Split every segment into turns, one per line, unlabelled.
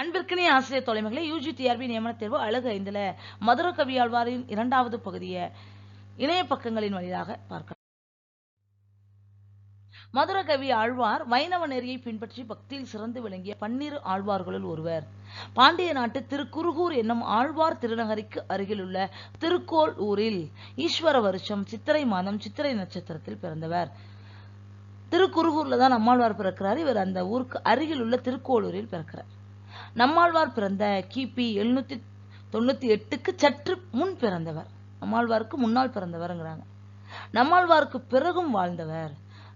அன்பிற்கினிய ஆசிரியர் தொலைமைகளை UG TRP நியமன தேர்வு அழகு ஐந்துல மதுர கவியாழ்வாரின் இரண்டாவது பகுதியை இணைய பக்கங்களின் வழியாக பார்க்கலாம். மதுர கவி ஆழ்வார் வைணவ நெறியை பின்பற்றி பக்தியில் சிறந்து விளங்கிய பன்னிரு ஆழ்வார்களுள் ஒருவர். பாண்டிய நாட்டு திருக்குறுகூர் என்னும் ஆழ்வார் திருநகரிக்கு அருகிலுள்ள திருக்கோள் ஊரில் ஈஸ்வர வருஷம் சித்திரை மாதம் சித்திரை நட்சத்திரத்தில் பிறந்தவர். திருக்குறுகூர்ல தான் நம்மாழ்வார் பிறக்கிறார். இவர் அந்த ஊருக்கு அருகில் உள்ள திருக்கோளூரில் பிறக்கிறார். நம்மாழ்வார் பிறந்த கிபி எழுநூத்தி தொண்ணூத்தி எட்டுக்கு சற்று முன் பிறந்தவர். நம்மாழ்வாருக்கு முன்னால் பிறந்தவர்ங்கிறாங்க. நம்மாழ்வாருக்கு பிறகும் வாழ்ந்தவர்.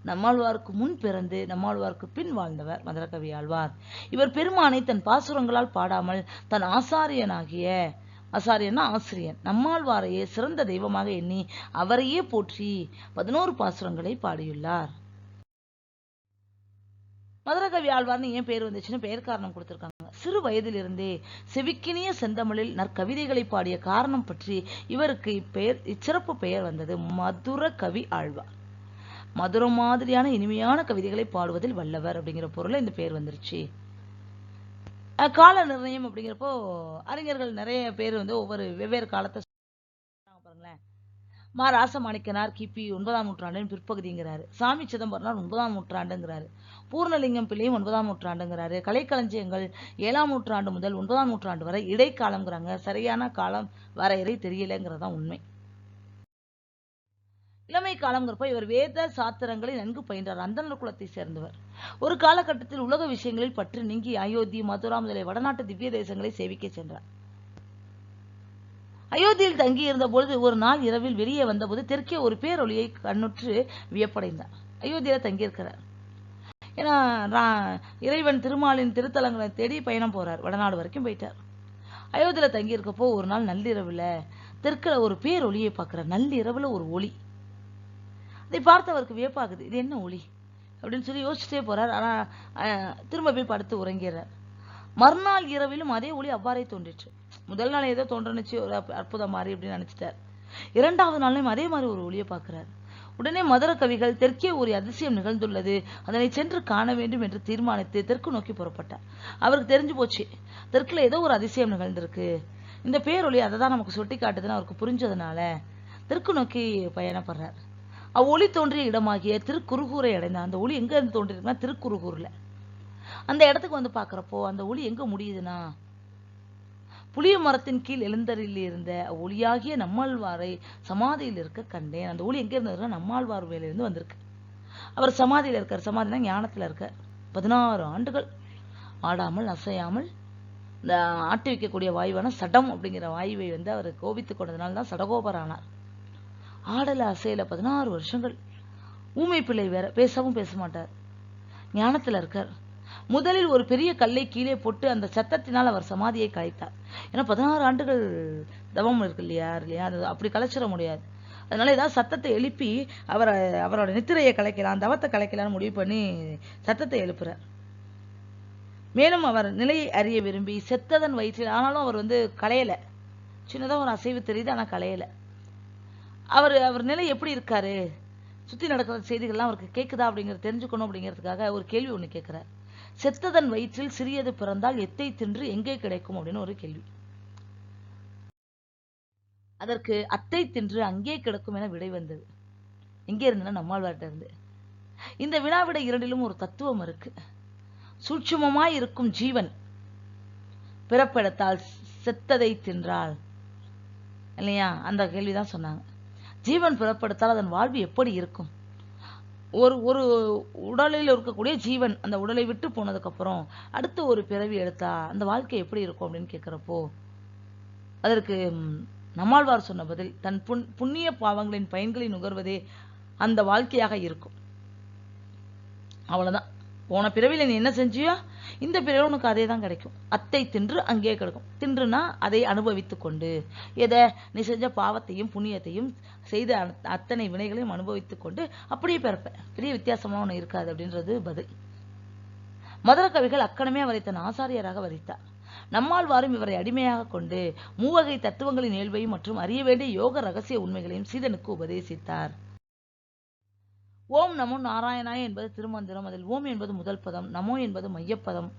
நம்மாழ்வாருக்கு முன் பிறந்து நம்மாழ்வாருக்கு பின் வாழ்ந்தவர் மதுரகவி ஆழ்வார். இவர் பெருமானை தன் பாசுரங்களால் பாடாமல் தன் ஆசாரியனாகிய ஆசாரியன்னா ஆசிரியன். நம்மாழ்வாரையே சிறந்த தெய்வமாக எண்ணி அவரையே போற்றி பதினோரு பாசுரங்களை பாடியுள்ளார். மதுரகவி ஆழ்வார்னு ஏன் பேர் வந்துச்சுன்னு பெயர் காரணம் கொடுத்திருக்காங்க. சிறு வயதிலிருந்தே செவிக்கினிய செந்தமிழில் நற்கவிதைகளை பாடிய காரணம் பற்றி இவருக்கு இப்பெயர் இச்சிறப்பு பெயர் வந்தது மதுர கவி ஆழ்வார். மதுரம் மாதிரியான இனிமையான கவிதைகளை பாடுவதில் வல்லவர் அப்படிங்கிற பொருள் இந்த பேர் வந்துருச்சு. அஹ் கால நிர்ணயம் அப்படிங்கிறப்போ அறிஞர்கள் நிறைய பேர் வந்து ஒவ்வொரு வெவ்வேறு காலத்தை மா ராசமாணிக்கனார் கிபி ஒன்பதாம் நூற்றாண்டின் பிற்பகுதிங்கிறாரு. சாமி சிதம்பரனார் ஒன்பதாம் நூற்றாண்டுங்கிறாரு. பூர்ணலிங்கம் பிள்ளையும் ஒன்பதாம் நூற்றாண்டுங்கிறாரு. கலைக்களஞ்சியங்கள் ஏழாம் நூற்றாண்டு முதல் ஒன்பதாம் நூற்றாண்டு வரை இடைக்காலம்ங்கிறாங்க. சரியான காலம் வரையறை தெரியலங்கிறது தான் உண்மை. இளமை காலங்கிறப்ப இவர் வேத சாத்திரங்களை நன்கு பயின்றார். அந்தனர் குலத்தை சேர்ந்தவர். ஒரு காலகட்டத்தில் உலக விஷயங்களில் பற்று நீங்கி அயோத்தி மதுரா முதலிய வடநாட்டு திவ்ய தேசங்களை சேவிக்க சென்றார். அயோத்தியில் தங்கியிருந்த பொழுது ஒரு நாள் இரவில் வெளியே வந்தபோது தெற்கே ஒரு பேரொளியை கண்ணுற்று வியப்படைந்தார். அயோத்தியில தங்கியிருக்கிறார். ஏன்னா இறைவன் திருமாலின் திருத்தலங்களை தேடி பயணம் போறார். வடநாடு வரைக்கும் போயிட்டார். அயோத்தியில தங்கியிருக்கப்போ ஒரு நாள் நள்ளிரவில் தெற்குல ஒரு பேரொலியை பார்க்குறார். நள்ளிரவில் ஒரு ஒளி. அதை பார்த்து அவருக்கு வியப்பாகுது. இது என்ன ஒளி? அப்படின்னு சொல்லி யோசிச்சுட்டே போறார். ஆனா அஹ், திரும்ப போய் படுத்து உறங்கிறார் மறுநாள் இரவிலும் அதே ஒளி அவ்வாறே தோன்றிற்று. முதல் நாள் ஏதோ தோன்றுனுச்சு ஒரு அற்புதம் மாதிரி அப்படின்னு நினைச்சிட்டார். இரண்டாவது நாளையும் அதே மாதிரி ஒரு ஒளியை பார்க்கிறார். உடனே மதுர கவிகள் தெற்கே ஒரு அதிசயம் நிகழ்ந்துள்ளது. அதனை சென்று காண வேண்டும் என்று தீர்மானித்து தெற்கு நோக்கி புறப்பட்டார். அவருக்கு தெரிஞ்சு போச்சு தெற்குல ஏதோ ஒரு அதிசயம் நிகழ்ந்திருக்கு. இந்த பேரொளி அதை தான் நமக்கு சுட்டி காட்டுதுன்னு அவருக்கு புரிஞ்சதுனால தெற்கு நோக்கி பயணப்படுறார். அவ்வொளி தோன்றிய இடமாகிய திருக்குறுகூரை அடைந்தார். அந்த ஒளி எங்க இருந்து தோன்றிருக்குன்னா திருக்குறுகூர்ல அந்த இடத்துக்கு வந்து பார்க்கறப்போ அந்த ஒளி எங்க முடியுதுன்னா புளிய மரத்தின் கீழ் எழுந்தரில் இருந்த ஒளியாகிய நம்மாழ்வாரை சமாதியில் இருக்க கண்டேன். அந்த ஒளி எங்கே இருந்ததுன்னா நம்மாழ்வார் வேலையிலிருந்து வந்திருக்கு. அவர் சமாதியில் இருக்கார். சமாதினா ஞானத்தில் இருக்கார். பதினாறு ஆண்டுகள் ஆடாமல் அசையாமல் இந்த ஆட்டி வைக்கக்கூடிய வாயுவான சடம் அப்படிங்கிற வாயுவை வந்து அவர் கோபித்து கொண்டதுனால தான் சடகோபர் ஆனார். ஆடல அசையில பதினாறு வருஷங்கள். ஊமை பிள்ளை வேற பேசவும் பேச மாட்டார். ஞானத்தில் இருக்கார். முதலில் ஒரு பெரிய கல்லை கீழே போட்டு அந்த சத்தத்தினால் அவர் சமாதியை கலைத்தார். ஏன்னா பதினாறு ஆண்டுகள் தவம் இருக்கு இல்லையா? இல்லையா? அது அப்படி கலைச்சிட முடியாது. அதனால ஏதாவது சத்தத்தை எழுப்பி அவரை அவரோட நித்திரையை கலைக்கலாம் தவத்தை கலைக்கலாம்னு முடிவு பண்ணி சத்தத்தை எழுப்புறார். மேலும் அவர் நிலையை அறிய விரும்பி செத்ததன் வயிற்றில் ஆனாலும் அவர் வந்து கலையல சின்னதா ஒரு அசைவு தெரியுது ஆனா கலையல அவர் அவர் நிலை எப்படி இருக்காரு? சுத்தி நடக்கிற செய்திகள்லாம் அவருக்கு கேக்குதா அப்படிங்கிறத தெரிஞ்சுக்கணும் அப்படிங்கிறதுக்காக ஒரு கேள்வி ஒண்ணு கேட்குறாரு செத்ததன் வயிற்றில் சிறியது பிறந்தால் எத்தை தின்று எங்கே கிடைக்கும் அப்படின்னு ஒரு கேள்வி. அதற்கு அத்தை தின்று அங்கே கிடக்கும் என விடை வந்தது. எங்கே இருந்தனா நம்மாழ்வார்கிட்ட இருந்து. இந்த வினாவிட இரண்டிலும் ஒரு தத்துவம் இருக்கு. சூட்சுமமாய் இருக்கும் ஜீவன் பிறப்பெடுத்தால் செத்ததை தின்றால். இல்லையா? அந்த கேள்விதான் சொன்னாங்க. ஜீவன் பிறப்பெடுத்தால் அதன் வாழ்வு எப்படி இருக்கும்? ஒரு ஒரு உடலில் இருக்கக்கூடிய ஜீவன் அந்த உடலை விட்டு போனதுக்கப்புறம் அடுத்து ஒரு பிறவி எடுத்தா அந்த வாழ்க்கை எப்படி இருக்கும் அப்படின்னு கேட்குறப்போ அதற்கு நம்மாழ்வார் சொன்ன பதில் தன் புண் புண்ணிய பாவங்களின் பயன்களை நுகர்வதே அந்த வாழ்க்கையாக இருக்கும். அவ்வளோதான் போன பிறவியில் நீ என்ன செஞ்சியோ இந்த பிறவி உனக்கு அதே தான் கிடைக்கும். அத்தை தின்று அங்கேயே கிடைக்கும். தின்றுனா அதை அனுபவித்துக் கொண்டு எதை? நீ செஞ்ச பாவத்தையும் புண்ணியத்தையும் செய்த அத்தனை வினைகளையும் அனுபவித்துக் கொண்டு அப்படியே பிறப்பேன். பெரிய வித்தியாசமா ஒண்ணு இருக்காது அப்படின்றது பதில். மதுர கவிகள் அக்கணமே அவரை தன் ஆசாரியராக வரித்தார் நம்மாழ்வாரும் இவரை அடிமையாக கொண்டு மூவகை தத்துவங்களின் இயல்பையும் மற்றும் அறிய வேண்டிய யோக ரகசிய உண்மைகளையும் சீதனுக்கு உபதேசித்தார். ஓம் நமோ நாராயணாய என்பது திருமந்திரம். அதில் ஓம் என்பது முதல் பதம் நமோ என்பது மையப்பதம்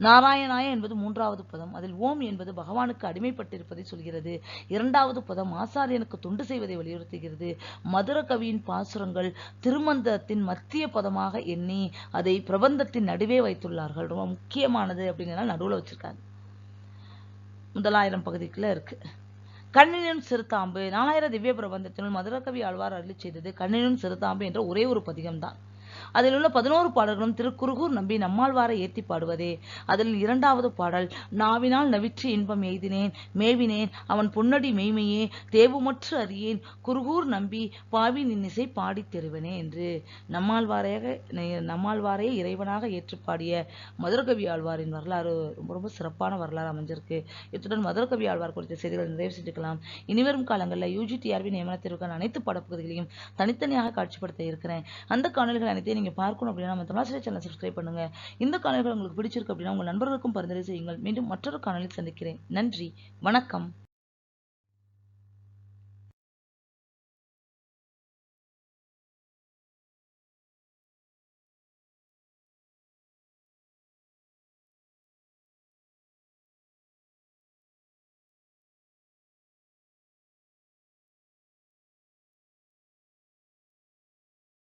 நாராயணாய என்பது மூன்றாவது பதம். அதில் ஓம் என்பது பகவானுக்கு அடிமைப்பட்டிருப்பதை சொல்கிறது. இரண்டாவது பதம் ஆசாரியனுக்கு தொண்டு செய்வதை வலியுறுத்துகிறது. மதுர கவியின் பாசுரங்கள் திருமந்தத்தின் மத்திய பதமாக எண்ணி அதை பிரபந்தத்தின் நடுவே வைத்துள்ளார்கள். ரொம்ப முக்கியமானது அப்படிங்கிறனால நடுவில் வச்சிருக்காங்க. முதலாயிரம் பகுதிக்குள்ள இருக்கு. கண்ணினும் சிறுதாம்பு. நாலாயிரம் திவ்ய பிரபந்தத்தினுள் மதுரகவி ஆழ்வார் அருளி செய்தது கண்ணினும் சிறுத்தாம்பு என்ற ஒரே ஒரு பதிகம்தான். அதில் உள்ள பதினோரு பாடல்களும் திருக்குறுகூர் நம்பி நம்மாழ்வாரை ஏற்றி பாடுவதே. அதில் இரண்டாவது பாடல் நாவினால் நவிற்று இன்பம் எய்தினேன் மேவினேன் அவன் பொன்னடி மெய்மையே தேவுமற்று அறியேன் குருகூர் நம்பி பாவி நின்னிசை பாடித் தெருவனே என்று நம்மாழ்வாரையாக நம்மாழ்வாரையே இறைவனாக ஏற்று பாடிய மதுரகவி ஆழ்வாரின் வரலாறு ரொம்ப ரொம்ப சிறப்பான வரலாறு அமைஞ்சிருக்கு. இத்துடன் மதுரகவி ஆழ்வார் குறித்த செய்திகள் நிறைவு செஞ்சுக்கலாம். இனிவரும் காலங்களில் யூஜிடிஆர்பி நியமனத்திற்கான அனைத்து படப்பகுதிகளையும் தனித்தனியாக காட்சிப்படுத்த இருக்கிறேன். அந்த காணொலிகள் அனைத்தையும் நீங்கள் பார்க்கணும் அப்படின்னா நம்ம தமிழாசிரியர் சேனல் சப்ஸ்கிரைப் பண்ணுங்க. இந்த காணொலிகள் உங்களுக்கு பிடிச்சிருக்கு அப்படின்னா உங்கள் நண்பர்களுக்கும் பரிந்துரை செய்யுங்கள். மீண்டும் மற்றொரு காணொலியில் சந்திக்கிறேன். நன்றி. வணக்கம்.